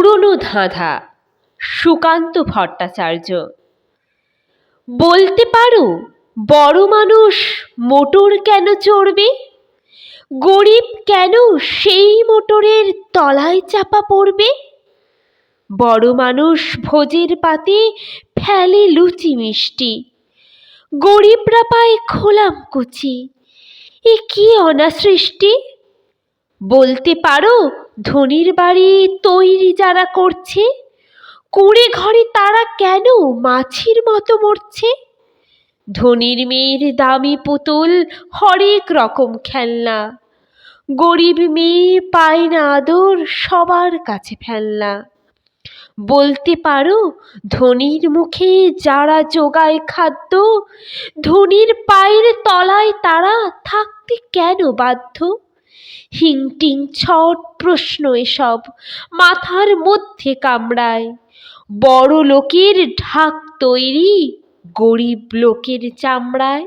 পুরনো ধাঁধা, সুকান্ত ভট্টাচার্য। বলতে পারো, বড় মানুষ মোটর কেন চড়বে? গরিব কেন সেই মোটরের তলায় চাপা পড়বে? বড় মানুষ ভোজের পাতে ফেলে লুচি মিষ্টি, গরিবরা পায় খোলাম কুচি। এ কি অনাসৃষ্টি? বলতে পারো ধনির বাড়ি তৈরি যারা করছে, কুঁড়ে ঘরে তারা কেন মাছির মতো মরছে? ধনির মেয়ের দামি পুতুল হরেক রকম খেলনা। গরিব মেয়ে পায় না আদর, সবার কাছে ফেলনা। বলতে পারো, ধনির মুখে যারা জোগায় খাদ্য, ধনির পায়ের তলায় তারা থাকতে কেন বাধ্য? হিংটিং ছট প্রশ্ন এসব মাথার মধ্যে কামড়ায়। বড় লোকের ঢাক তৈরি গরিব লোকের চামড়ায়।